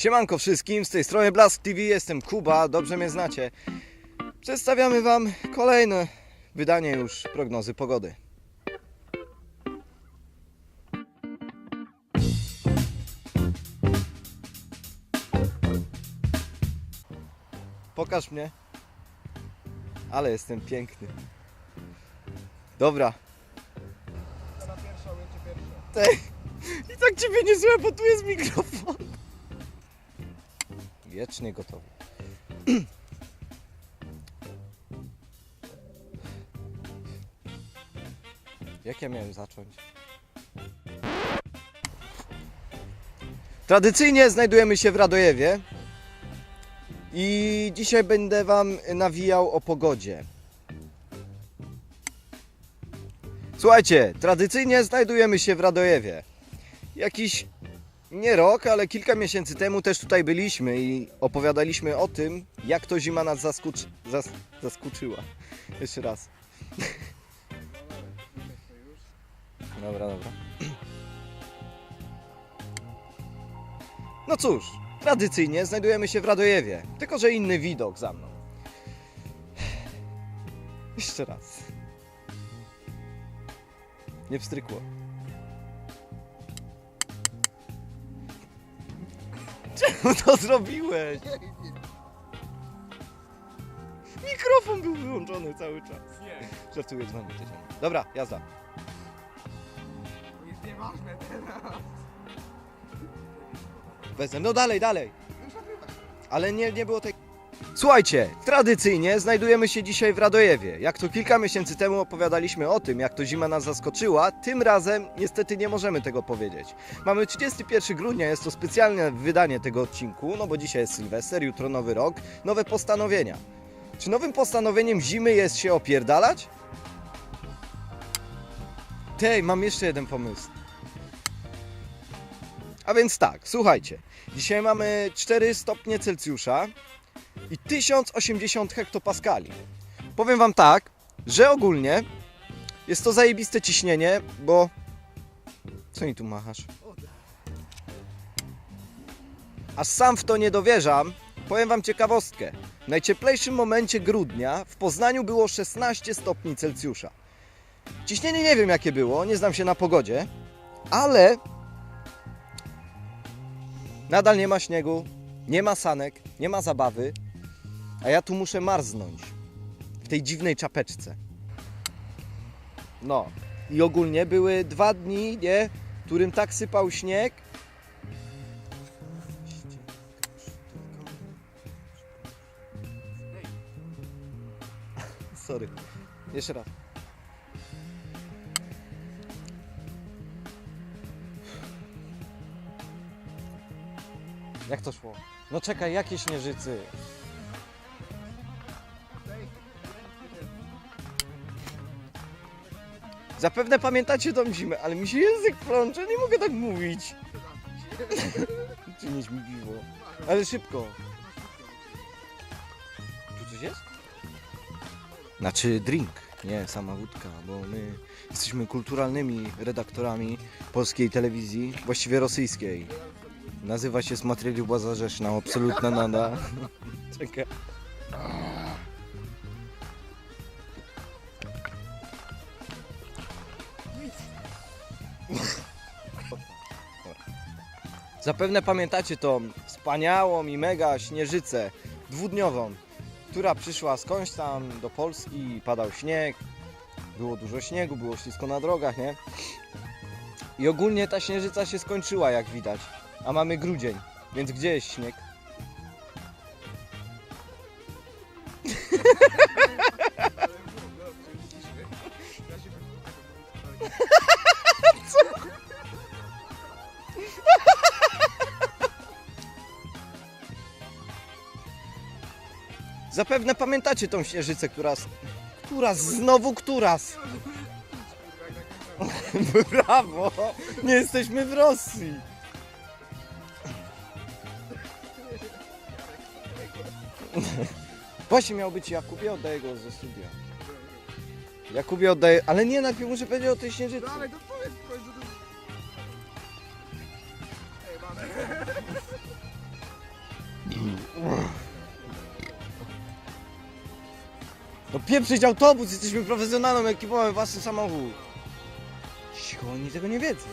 Siemanko wszystkim, z tej strony Blask TV, jestem Kuba, dobrze mnie znacie. Przedstawiamy Wam kolejne wydanie już prognozy pogody. Pokaż mnie. Ale jestem piękny. Dobra. Tej. I tak ciebie nie słyszę, bo tu jest mikrofon. Wiecznie gotowy. Jak ja miałem zacząć? Tradycyjnie znajdujemy się w Radojewie i dzisiaj będę Wam nawijał o pogodzie. Słuchajcie, tradycyjnie znajdujemy się w Radojewie. Jakiś nie rok, ale kilka miesięcy temu też tutaj byliśmy i opowiadaliśmy o tym, jak to zima nas zaskuczy, zas, zaskuczyła. Jeszcze raz. Dobra, dobra. No cóż, tradycyjnie znajdujemy się w Radojewie, tylko że inny widok za mną. Jeszcze raz. Nie wstrykło. Czemu to zrobiłeś? Mikrofon był wyłączony cały czas. Nie, Żartuję z wami też. Dobra, jazda. to jest nieważne teraz. Wezmę. No dalej, dalej. Już nagrywasz. Ale nie, nie było tej... Słuchajcie, tradycyjnie znajdujemy się dzisiaj w Radojewie. Jak to kilka miesięcy temu opowiadaliśmy o tym, jak to zima nas zaskoczyła, tym razem niestety nie możemy tego powiedzieć. Mamy 31 grudnia, jest to specjalne wydanie tego odcinku, no bo dzisiaj jest Sylwester, jutro Nowy Rok, nowe postanowienia. Czy nowym postanowieniem zimy jest się opierdalać? Tej, mam jeszcze jeden pomysł. A więc tak, słuchajcie. Dzisiaj mamy 4 stopnie Celsjusza i 1080 hektopaskali. Powiem Wam tak, że ogólnie jest to zajebiste ciśnienie, bo... Co mi tu machasz? Aż sam w to nie dowierzam, powiem Wam ciekawostkę. W najcieplejszym momencie grudnia w Poznaniu było 16 stopni Celsjusza. Ciśnienie nie wiem jakie było, nie znam się na pogodzie, ale Nadal nie ma śniegu, nie ma sanek, nie ma zabawy, a ja tu muszę marznąć w tej dziwnej czapeczce. No i ogólnie były dwa dni, nie, którym tak sypał śnieg. Sorry. Jeszcze raz. Jak to szło? No czekaj, jakie śnieżycy? Zapewne pamiętacie tą zimę, ale mi się język plącze, nie mogę tak mówić. Przynieś mi piwo. Ale szybko. Tu coś jest? Znaczy drink, nie sama wódka, bo my jesteśmy kulturalnymi redaktorami polskiej telewizji, właściwie rosyjskiej. Nazywa się Smatryliu Bazarzeszna, absolutna nada. Czekaj. Zapewne pamiętacie tą wspaniałą i mega śnieżycę dwudniową, która przyszła skądś tam do Polski padał śnieg. Było dużo śniegu, było ślisko na drogach, nie? I ogólnie ta śnieżyca się skończyła, jak widać. A mamy grudzień, więc gdzie jest śnieg? Zapewne pamiętacie tą śnieżycę, która... Która znowu która? s- Brawo! Nie jesteśmy w Rosji! Właśnie miał być Jakubie, oddaję go ze studia. Jakubie oddaję, ale nie, najpierw muszę powiedzieć o tej śnieżycy. Dalej, to powiedz w to- Ej, mamy. No pieprzyć autobus, jesteśmy profesjonalną ekipą, mamy własny samochód. Cicho, oni tego nie wiedzą.